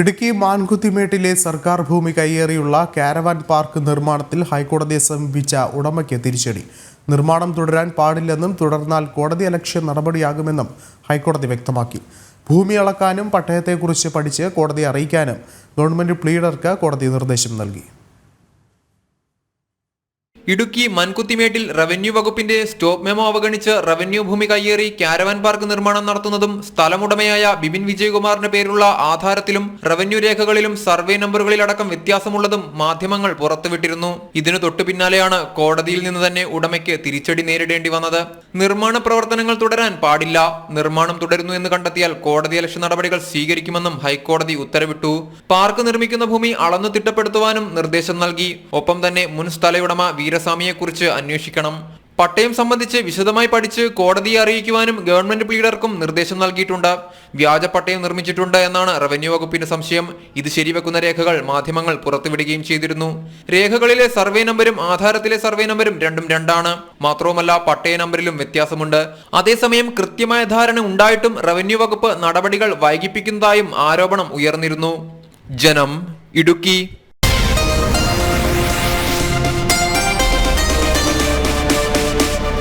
ഇടുക്കി മാൻകുത്തിമേട്ടിലെ സർക്കാർ ഭൂമി കയ്യേറിയുള്ള caravan park നിർമ്മാണത്തിൽ ഹൈക്കോടതിയെ സമീപിച്ച ഉടമയ്ക്ക് തിരിച്ചടി. നിർമ്മാണം തുടരാൻ പാടില്ലെന്നും തുടർന്നാൽ കോടതി അലക്ഷ്യ നടപടിയാകുമെന്നും ഹൈക്കോടതി വ്യക്തമാക്കി. ഭൂമി അളക്കാനും പട്ടയത്തെക്കുറിച്ച് പഠിച്ച് കോടതിയെ അറിയിക്കാനും ഗവൺമെന്റ് പ്ലീഡർക്ക് കോടതി നിർദ്ദേശം നൽകി. ഇടുക്കി മൻകുത്തിമേട്ടിൽ റവന്യൂ വകുപ്പിന്റെ സ്റ്റോപ്പ് മെമ്മോ അവഗണിച്ച് റവന്യൂ ഭൂമി കയ്യേറി കാരവൻ പാർക്ക് നിർമ്മാണം നടത്തുന്നതും സ്ഥലമുടമയായ ബിബിൻ വിജയകുമാറിന്റെ പേരുള്ള ആധാരത്തിലും റവന്യൂ രേഖകളിലും സർവേ നമ്പറുകളിലടക്കം വ്യത്യാസമുള്ളതും മാധ്യമങ്ങൾ പുറത്തുവിട്ടിരുന്നു. ഇതിനു തൊട്ടു പിന്നാലെയാണ് കോടതിയിൽ നിന്ന് തന്നെ ഉടമയ്ക്ക് തിരിച്ചടി നേരിടേണ്ടി വന്നത്. നിർമ്മാണ പ്രവർത്തനങ്ങൾ തുടരാൻ പാടില്ല. നിർമ്മാണം തുടരുന്നു എന്ന് കണ്ടെത്തിയാൽ കോടതി അലക്ഷ്യ നടപടികൾ സ്വീകരിക്കുമെന്നും ഹൈക്കോടതി ഉത്തരവിട്ടു. പാർക്ക് നിർമ്മിക്കുന്ന ഭൂമി അളന്നു തിട്ടപ്പെടുത്തുവാനും നിർദ്ദേശം നൽകി. ഒപ്പം തന്നെ മുൻ സ്ഥലയുടമ വീരസ്വാമിയെക്കുറിച്ച് അന്വേഷിക്കണം. പട്ടയം സംബന്ധിച്ച് വിശദമായി പഠിച്ച് കോടതിയെ അറിയിക്കുവാനും ഗവൺമെന്റ് പ്ലീഡർക്കും നിർദ്ദേശം നൽകിയിട്ടുണ്ട്. വ്യാജ പട്ടയം നിർമ്മിച്ചിട്ടുണ്ട് എന്നാണ് റവന്യൂ വകുപ്പിന്റെ സംശയം. ഇത് ശരിവെക്കുന്ന രേഖകൾ മാധ്യമങ്ങൾ പുറത്തുവിടുകയും ചെയ്തിരുന്നു. രേഖകളിലെ സർവേ നമ്പരും ആധാരത്തിലെ സർവേ നമ്പരും രണ്ടും രണ്ടാണ്. മാത്രവുമല്ല പട്ടയ നമ്പറിലും വ്യത്യാസമുണ്ട്. അതേസമയം കൃത്യമായ ധാരണ ഉണ്ടായിട്ടും റവന്യൂ വകുപ്പ് നടപടികൾ വൈകിപ്പിക്കുന്നതായും ആരോപണം ഉയർന്നിരുന്നു. ജനം ഇടുക്കി